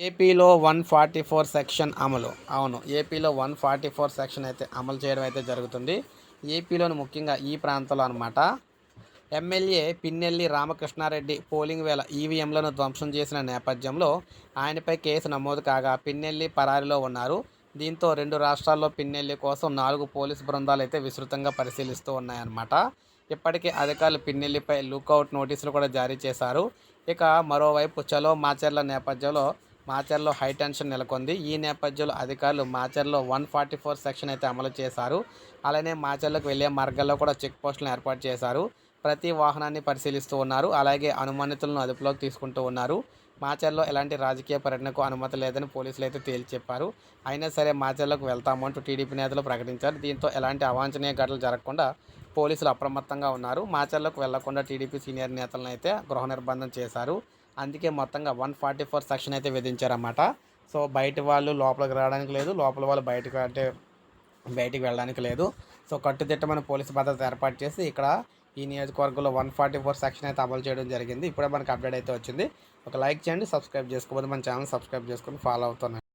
ఏపీలో one forty four section అమలు. అవును ఏపీలో వన్ ఫార్టీ ఫోర్ సెక్షన్ అయితే అమలు చేయడం అయితే జరుగుతుంది. ఏపీలోని ముఖ్యంగా ఈ ప్రాంతంలో అనమాట ఎమ్మెల్యే పిన్నెల్లి రామకృష్ణారెడ్డి పోలింగ్ వేళ ఈవీఎంలను ధ్వంసం చేసిన నేపథ్యంలో ఆయనపై కేసు నమోదు కాగా పిన్నెల్లి పరారిలో ఉన్నారు. దీంతో రెండు రాష్ట్రాల్లో పిన్నెల్లి కోసం నాలుగు పోలీసు బృందాలు అయితే విస్తృతంగా పరిశీలిస్తూ ఉన్నాయన్నమాట. ఇప్పటికే అధికారులు పిన్నెల్లిపై లుకౌట్ నోటీసులు కూడా జారీ చేశారు. ఇక మరోవైపు చలో మాచర్ల నేపథ్యంలో మాచర్లో హై టెన్షన్ నెలకొంది. ఈ నేపథ్యంలో అధికారులు మాచర్లో వన్ ఫార్టీ ఫోర్ సెక్షన్ అయితే అమలు చేశారు. అలానే మాచర్లకు వెళ్ళే మార్గాల్లో కూడా చెక్ పోస్టులను ఏర్పాటు చేశారు. ప్రతి వాహనాన్ని పరిశీలిస్తూ ఉన్నారు. అలాగే అనుమానితులను అదుపులోకి తీసుకుంటూ ఉన్నారు. మాచర్లో ఎలాంటి రాజకీయ పర్యటనకు అనుమతి లేదని పోలీసులు అయితే తేల్చి చెప్పారు అయినా సరే మాచర్లకు వెళ్తామంటూ టీడీపీ నేతలు ప్రకటించారు. దీంతో ఎలాంటి అవాంఛనీయ ఘటనలు జరగకుండా పోలీసులు అప్రమత్తంగా ఉన్నారు. మాచర్లకు వెళ్ళకుండా టీడీపీ సీనియర్ నేతలను అయితే గృహ నిర్బంధం చేశారు. అందుకే మొత్తంగా వన్ ఫార్టీ ఫోర్ సెక్షన్ అయితే విధించారన్నమాట. సో బయట వాళ్ళు లోపలికి రావడానికి లేదు లోపల వాళ్ళు బయటకు అంటే బయటికి వెళ్ళడానికి లేదు. సో కట్టుదిట్టమైన పోలీసు భద్రత ఏర్పాటు చేసి ఇక్కడ ఈ నియోజకవర్గంలో వన్ ఫార్టీ ఫోర్ సెక్షన్ అయితే అమలు చేయడం జరిగింది. ఇప్పుడే మనకు అప్డేట్ అయితే వచ్చింది. ఒక లైక్ చేయండి సబ్స్క్రైబ్ చేసుకోకపోతే మన ఛానల్ సబ్స్క్రైబ్ చేసుకొని ఫాలో అవుతున్నాను